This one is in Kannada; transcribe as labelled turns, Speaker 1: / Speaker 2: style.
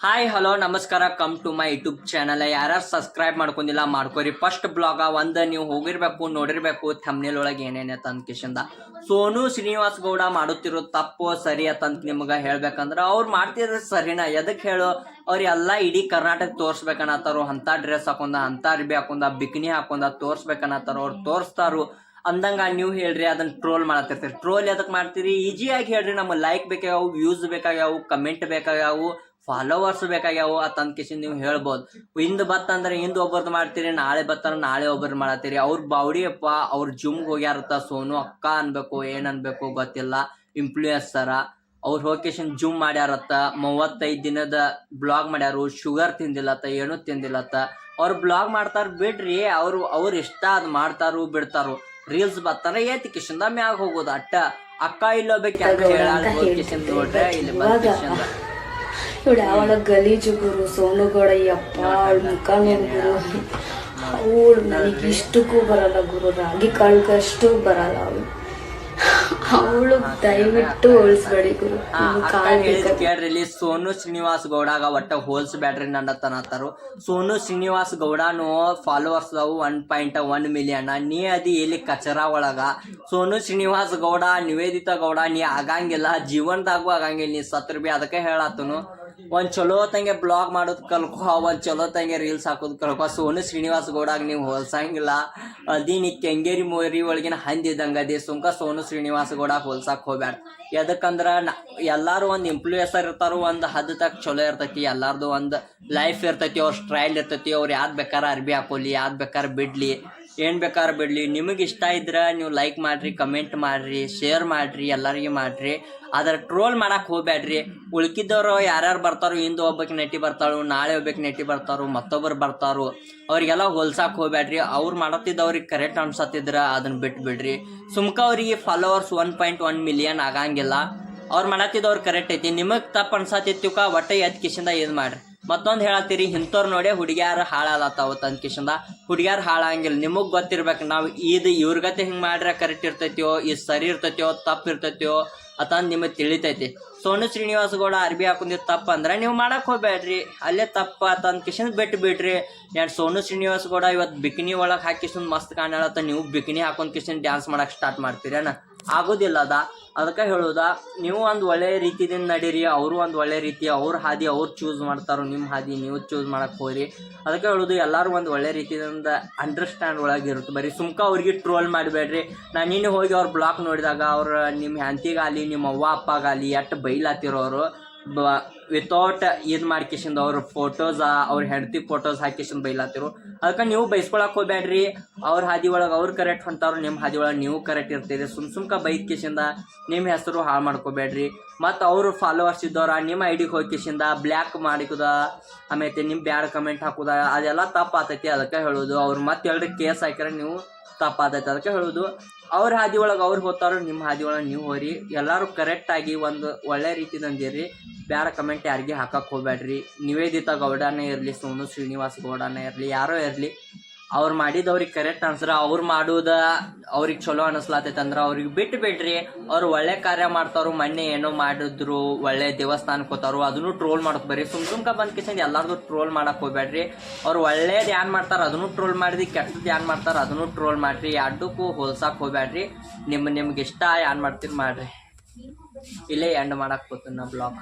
Speaker 1: ಹಾಯ್ ಹಲೋ ನಮಸ್ಕಾರ. Come to my YouTube channel ಯಾರ್ಯಾರು ಸಬ್ಸ್ಕ್ರೈಬ್ ಮಾಡ್ಕೊಂಡಿಲ್ಲ, ಮಾಡ್ಕೋರಿ. ಫಸ್ಟ್ ಬ್ಲಾಗ ಒಂದು ನೀವು ಹೋಗಿರ್ಬೇಕು, ನೋಡಿರ್ಬೇಕು ಥಮ್ನೇಲ್ ಒಳಗೆ ಏನೇನೆ ಕಿಶಂದ ಸೋನು ಶ್ರೀನಿವಾಸ್ ಗೌಡ ಮಾಡುತ್ತಿರೋ ತಪ್ಪು, ಸರಿ ಅಂತ ನಿಮ್ಗೆ ಹೇಳ್ಬೇಕಂದ್ರೆ ಅವ್ರು ಮಾಡ್ತಿದ್ರೆ ಸರಿನಾ? ಎದಕ್ಕೆ ಹೇಳು? ಅವ್ರೆಲ್ಲ ಇಡೀ ಕರ್ನಾಟಕ ತೋರಿಸ್ಬೇಕನ್ನತ್ತಾರೋ ಅಂತ ಡ್ರೆಸ್ ಹಾಕೊಂಡ ಅಂತ ಅರ್ಬಿ ಹಾಕೊಂಡ ಬಿಕ್ನಿ ಹಾಕೊಂಡ ತೋರಿಸ್ಬೇಕನ್ನತ್ತಾರೋ ಅವ್ರು ತೋರಿಸ್ತಾರು. ಅಂದಂಗ ನೀವು ಹೇಳ್ರಿ, ಅದನ್ನ ಟ್ರೋಲ್ ಮಾಡತ್ತಿರ್ತೀರಿ ಟ್ರೋಲ್ ಎದಕ್ ಮಾಡ್ತೀರಿ? ಈಜಿಯಾಗಿ ಹೇಳ್ರಿ, ನಮ್ಮ ಲೈಕ್ ಬೇಕಾಗ್ಯಾವು ವ್ಯೂಸ್ ಬೇಕಾಗ್ಯಾವು ಕಮೆಂಟ್ ಬೇಕಾಗ್ಯಾವು ಫಾಲೋವರ್ಸ್ ಬೇಕಾಗ್ಯಾವು ಅಂತ ಕಿಶನ್ ನೀವು ಹೇಳ್ಬೋದು. ಹಿಂದ್ ಬತ್ತಂದ್ರೆ ಹಿಂದ್ ಒಬ್ಬರದ್ ಮಾಡ್ತೀರಿ, ನಾಳೆ ಬತ್ತಂದ್ರೆ ನಾಳೆ ಒಬ್ಬರು ಮಾಡತ್ತೀರಿ. ಅವ್ರ ಬಾವಡಿಯಪ್ಪ ಅವ್ರ ಜಿಮ್ಗೆ ಹೋಗ್ಯಾರತ್ತ ಸೋನು, ಅಕ್ಕ ಅನ್ಬೇಕು, ಏನ್ ಅನ್ಬೇಕು ಗೊತ್ತಿಲ್ಲ ಇನ್ಫ್ಲೂಯೆನ್ಸರ ಅವ್ರ ಹೋಗೇಶನ್ ಜುಮ್ ಮಾಡ್ಯಾರತ್ತ ಮೂವತ್ತೈದು ದಿನದ ಬ್ಲಾಗ್ ಮಾಡ್ಯಾರು ಶುಗರ್ ತಿಂದಿಲ್ಲತ್ತ ಏನು ತಿಂದಿಲ್ಲತ್ತ ಅವ್ರು ಬ್ಲಾಗ್ ಮಾಡ್ತಾರ ಬಿಡ್ರಿ, ಅವ್ರು, ಅವ್ರ ಇಷ್ಟ ಅದ್ ಮಾಡ್ತಾರು, ಬಿಡ್ತಾರು. ರೀಲ್ಸ್ ಬರ್ತಾರೆ ಏತಿ ಕಿಶನ್ದ ಮ್ಯಾಗ ಹೋಗೋದು ಅಟ್ಟ. ಅಕ್ಕ ಇಲ್ಲೋಬೇಕು ಕಿಶನ್ ನೋಡ್ರೆ ಇಲ್ಲಿ ಬಂದ
Speaker 2: ಇವಳು ಅವಳ ಗಲೀಜು ಗುರು ಸೋನುಗೌಡ ಯಪ್ಪ ಅವಳ ಮುಖ ಗುರು. ಅವಳು ನನಗೆ ಇಷ್ಟಕ್ಕೂ ಬರಲ್ಲ ಗುರು. ರಾಗಿ ಕಾಳುಗಷ್ಟು ಬರಲ್ಲ ಅವಳು. ಅವಳು ದಯವಿಟ್ಟು ಹೋಲಿಸ್ಬೇಡಿ ಗುರು.
Speaker 1: ಕೇಳ್ರಿ ಸೋನು ಶ್ರೀನಿವಾಸ್ ಗೌಡಾಗ ಒಟ್ಟ ಹೋಲಿಸ್ಬೇಡ್ರಿ ನನ್ನ ತನತಾರು ಸೋನು ಶ್ರೀನಿವಾಸ್ ಗೌಡನು ಫಾಲೋವರ್ಸ್ ಅವು ಒನ್ ಪಾಯಿಂಟ್ ಒನ್ ಮಿಲಿಯನ್ ನೀ ಅದಿ ಇಲ್ಲಿ ಕಚರ ಒಳಗ. ಸೋನು ಶ್ರೀನಿವಾಸ್ ಗೌಡ ನಿವೇದಿತಾ ಗೌಡ ನೀ ಆಗಂಗಿಲ್ಲ ಜೀವನದಾಗೂ ಆಗಂಗಿಲ್ಲ ನೀ ಸತ್ರ ಬಿ ಅದಕ್ಕೆ ಹೇಳತ್ತನು ಒಂದ್ ಚಲೋ ತಂಗೆ ಬ್ಲಾಗ್ ಮಾಡೋದ್ ಕಲ್ಕೊ, ಒಂದ್ ಚಲೋ ತಂಗೆ ರೀಲ್ಸ್ ಹಾಕೋದ್ ಕಲ್ಕೊ. ಸೋನು ಶ್ರೀನಿವಾಸ್ ಗೌಡಾಗ ನೀವು ಹೋಲ್ಸಂಗಿಲ್ಲ. ಅದಿ ನೀ ಕೆಂಗೇರಿ ಮೋರಿ ಒಳಗಿನ ಹಂದಿದಂಗ ಅದೇ ಸುಂಕ ಸೋನು ಶ್ರೀನಿವಾಸ್ ಗೌಡಾಗ ಹೋಲ್ಸಾಕ್ ಹೋಗ್ಬ್ಯಾಡ ಎದಕ್ಕಂದ್ರ ನಾ, ಎಲ್ಲಾರು ಒಂದ್ ಇನ್ಫ್ಲೂಯೆನ್ಸರ್ ಇರ್ತಾರು, ಒಂದ್ ಹದ್ ತಕ್ ಚಲೋ ಇರ್ತೈತಿ, ಎಲ್ಲಾರ್ದು ಒಂದ್ ಲೈಫ್ ಇರ್ತೈತಿ, ಅವ್ರ ಸ್ಟ್ರೈಲ್ ಇರ್ತೈತಿ, ಅವ್ರು ಯಾವ್ದು ಬೇಕಾರ ಅರ್ಬಿ ಹಾಕೋಲಿ ಯಾವ್ದು ಬೇಕಾರ ಬಿಡ್ಲಿ. ಏನ್ ಬೇಕಾದ್ರೆ ಬಿಡ್ಲಿ. ನಿಮಗೆ ಇಷ್ಟ ಇದ್ರೆ ನೀವು ಲೈಕ್ ಮಾಡ್ರಿ ಕಮೆಂಟ್ ಮಾಡ್ರಿ ಶೇರ್ ಮಾಡ್ರಿ, ಎಲ್ಲರಿಗೂ ಮಾಡ್ರಿ. ಆದ್ರೆ ಟ್ರೋಲ್ ಮಾಡಕ್ ಹೋಗ್ಬೇಡ್ರಿ ಉಳ್ಕಿದ್ದವರು ಯಾರ್ಯಾರು ಬರ್ತಾರೋ ಇಂದು ಒಬ್ಬಕ್ಕೆ ನೆಟ್ಟಿ ಬರ್ತಾಳು, ನಾಳೆ ಒಬ್ಬಕ್ಕೆ ನೆಟ್ಟಿ ಬರ್ತಾರೋ, ಮತ್ತೊಬ್ಬರು ಬರ್ತಾರು, ಅವರಿಗೆಲ್ಲ ಹೋಲ್ಸಾಕ್ ಹೋಗ್ಬೇಡ್ರಿ ಅವ್ರು ಮಾಡತ್ತಿದ್ದವ್ರಿಗೆ ಕರೆಕ್ಟ್ ಅನ್ಸತ್ತಿದ್ರ ಅದನ್ನ ಬಿಟ್ಟು ಬಿಡ್ರಿ ಸುಮ್ಕ ಅವ್ರಿಗೆ followers one point one million ಆಗಂಗಿಲ್ಲ. ಅವ್ರು ಮಾಡತ್ತಿದ್ದವ್ರು ಕರೆಕ್ಟ್ ಐತಿ. ನಿಮಗೆ ತಪ್ಪು ಅನ್ಸತ್ತಿತ್ತುಕ ಒಟ್ಟೆ ಎದ್ ಕಿಶಿಂದ ಇದ್ ಮಾಡ್ರಿ. ಮತ್ತೊಂದ್ ಹೇಳತ್ತೀರಿ ಇಂಥವ್ರು ನೋಡಿ ಹುಡುಗಿಯಾರ ಹಾಳಾಲತ್ತಾವ ತಂದ ಕಿಶಂದ ಹುಡುಗಿಯಾರು ಹಾಳಾಗಂಗಿಲ್ಲ ನಿಮಗೆ ಗೊತ್ತಿರ್ಬೇಕು, ನಾವು ಇದು ಇವ್ರಗತೆ ಹಿಂಗೆ ಮಾಡ್ರೆ ಕರೆಕ್ಟ್ ಇರ್ತೈತಿಯೋ ಇದು ಸರಿ ಇರ್ತೈತಿಯೋ, ತಪ್ಪು ಇರ್ತೈತಿಯೋ ಅಥವಾ ನಿಮಗೆ ತಿಳಿತೈತಿ. ಸೋನು ಶ್ರೀನಿವಾಸ್ ಗೌಡ ಅರ್ಬಿ ಹಾಕೊಂಡಿದ್ದು ತಪ್ಪು ಅಂದ್ರೆ ನೀವು ಮಾಡಕ್ ಹೋಗ್ಬೇಡ್ರಿ ಅಲ್ಲೇ ತಪ್ಪ ತಂದು ಕಿಶನ್ ಬಿಟ್ಟು ಬಿಡ್ರಿ ಎರಡು ಸೋನು ಶ್ರೀನಿವಾಸ್ ಗೌಡ ಇವತ್ತು ಬಿಕಿನಿ ಒಳಗೆ ಹಾಕಿಸ್ಕೊಂಡ್ ಮಸ್ತ್ ಕಾಣಲತ್ತ ನೀವು ಬಿಕಿನಿ ಹಾಕೊಂಡು ಕಿಶನ್ ಡ್ಯಾನ್ಸ್ ಮಾಡಕ್ಕೆ ಸ್ಟಾರ್ಟ್ ಮಾಡ್ತೀರೇನ? ಆಗೋದಿಲ್ಲ ಅದ. ಅದಕ್ಕೆ ಹೇಳೋದ, ನೀವು ಒಂದು ಒಳ್ಳೆ ರೀತಿದಿಂದ ನಡೀರಿ, ಅವರು ಒಂದು ಒಳ್ಳೆ ರೀತಿ, ಅವ್ರ ಹಾದಿ ಅವ್ರು ಚೂಸ್ ಮಾಡ್ತಾರೋ ನಿಮ್ಮ ಹಾದಿ ನೀವು ಚೂಸ್ ಮಾಡೋಕೆ ಹೋಗ್ರಿ. ಅದಕ್ಕೆ ಹೇಳೋದು, ಎಲ್ಲರೂ ಒಂದು ಒಳ್ಳೆ ರೀತಿಯಿಂದ ಅಂಡರ್ಸ್ಟ್ಯಾಂಡ್ ಒಳಗಿರುತ್ತೆ ಬರೀ ಸುಮ್ಕ ಅವ್ರಿಗೆ ಟ್ರೋಲ್ ಮಾಡಬೇಡ್ರಿ. ನಾನು ನಿನ್ನೆ ಹೋಗಿ ಅವ್ರ ಬ್ಲಾಕ್ ನೋಡಿದಾಗ ಅವ್ರ ನಿಮ್ಮ ಹೆಂತಿಗಾಗಲಿ ನಿಮ್ಮ ಅವ್ವ ಅಪ್ಪಗಾಗಲಿ ಎಷ್ಟು ಬೈಲಾತಿರೋರು ವಿತೌಟ್ ಇದು ಮಾಡ್ಕೇಶಿಂದ ಅವ್ರ ಫೋಟೋಸ್ ಅವ್ರ ಹೆಂಡತಿ ಫೋಟೋಸ್ ಹಾಕಿಸಿಂದ ಬೈಲಾತಿರು. ಅದಕ್ಕೆ ನೀವು ಬೈಸ್ಕೊಳಕ್ ಹೋಗ್ಬೇಡ್ರಿ ಅವ್ರ ಹಾದಿ ಒಳಗೆ ಅವ್ರು ಕರೆಕ್ಟ್ ಹೊಂಟಾರು ನಿಮ್ಮ ಹಾದಿ ಒಳಗೆ ನೀವು ಕರೆಕ್ಟ್ ಇರ್ತೀರಿ. ಸುಮ್ ಸುಮ್ಕ ಬೈಕೇಶಿಂದ ನಿಮ್ಮ ಹೆಸರು ಹಾಳು ಮಾಡ್ಕೋಬೇಡ್ರಿ ಮತ್ತು ಅವರು ಫಾಲೋವರ್ಸ್ ಇದ್ದವ್ರ ನಿಮ್ಮ ಐಡಿಗೆ ಹೋಗ್ಕೇಶಿಂದ ಬ್ಲ್ಯಾಕ್ ಮಾಡಿಕುದ, ಆಮೇಲೆ ನಿಮ್ಮ ಬ್ಯಾಡ್ ಕಮೆಂಟ್ ಹಾಕುದ, ಅದೆಲ್ಲ ತಪ್ಪು ಆತೈತಿ ಅದಕ್ಕೆ ಹೇಳೋದು. ಅವ್ರು ಮತ್ತೆ ಹೇಳ್ರಿ ಕೇಸ್ ಹಾಕಿರ ನೀವು ತಪ್ಪಾದೈತೆ ಅದಕ್ಕೆ ಹೇಳೋದು. ಅವ್ರ ಹಾದಿ ಒಳಗೆ ಅವ್ರು ಹೋಗ್ತಾರೋ ನಿಮ್ಮ ಹಾದಿ ಒಳಗೆ ನೀವು ಹೋರಿ ಎಲ್ಲರೂ ಕರೆಕ್ಟಾಗಿ ಒಂದು ಒಳ್ಳೆ ರೀತಿ ತಂದಿರಿ ಬೇರೆ ಕಮೆಂಟ್ ಯಾರಿಗೆ ಹಾಕಕ್ಕೆ ಹೋಗ್ಬೇಡ್ರಿ ನಿವೇದಿತಾ ಗೌಡನೇ ಇರಲಿ, ಸೋನು ಶ್ರೀನಿವಾಸ್ ಗೌಡನೇ ಇರಲಿ, ಯಾರೋ ಇರಲಿ. ಅವ್ರು ಮಾಡಿದ ಅವ್ರಿಗೆ ಕರೆಕ್ಟ್ ಅನ್ಸ್ರ, ಅವ್ರು ಮಾಡೋದ ಅವ್ರಿಗೆ ಚಲೋ ಅನಿಸ್ಲಾತೈತೆ ಅಂದ್ರೆ ಅವ್ರಿಗೆ ಬಿಟ್ಟು ಬಿಡ್ರಿ ಅವ್ರು ಒಳ್ಳೆ ಕಾರ್ಯ ಮಾಡ್ತಾರು ಮೊನ್ನೆ ಏನೋ ಮಾಡಿದ್ರು, ಒಳ್ಳೆ ದೇವಸ್ಥಾನಕ್ಕೆ ಹೋತಾರು ಅದನ್ನು ಟ್ರೋಲ್ ಮಾಡೋಕೆ ಬರ್ರಿ. ಸುಮ್ ಸುಮ್ಕ ಬಂದ್ ಕಿಸಿಂದ ಎಲ್ಲಾರ್ದು ಟ್ರೋಲ್ ಮಾಡಕ್ ಹೋಗ್ಬೇಡ್ರಿ ಅವ್ರು ಒಳ್ಳೇದು ಧ್ಯಾನ ಮಾಡ್ತಾರ, ಅದನ್ನು ಟ್ರೋಲ್ ಮಾಡಿದಿ ಕೆಟ್ಟದ್ದು ಏನ್ ಮಾಡ್ತಾರ, ಅದನ್ನು ಟ್ರೋಲ್ ಮಾಡ್ರಿ. ಎರಡಕ್ಕೂ ಹೋಲ್ಸಾಕ್ ಹೋಗ್ಬೇಡ್ರಿ ನಿಮ್, ನಿಮ್ಗೆ ಇಷ್ಟ, ಯಾನ್ ಮಾಡ್ತೀರಿ ಮಾಡ್ರಿ. ಇಲ್ಲೇ ಎಂಡ್ ಮಾಡಕ್ ನಾ ಬ್ಲಾಗ್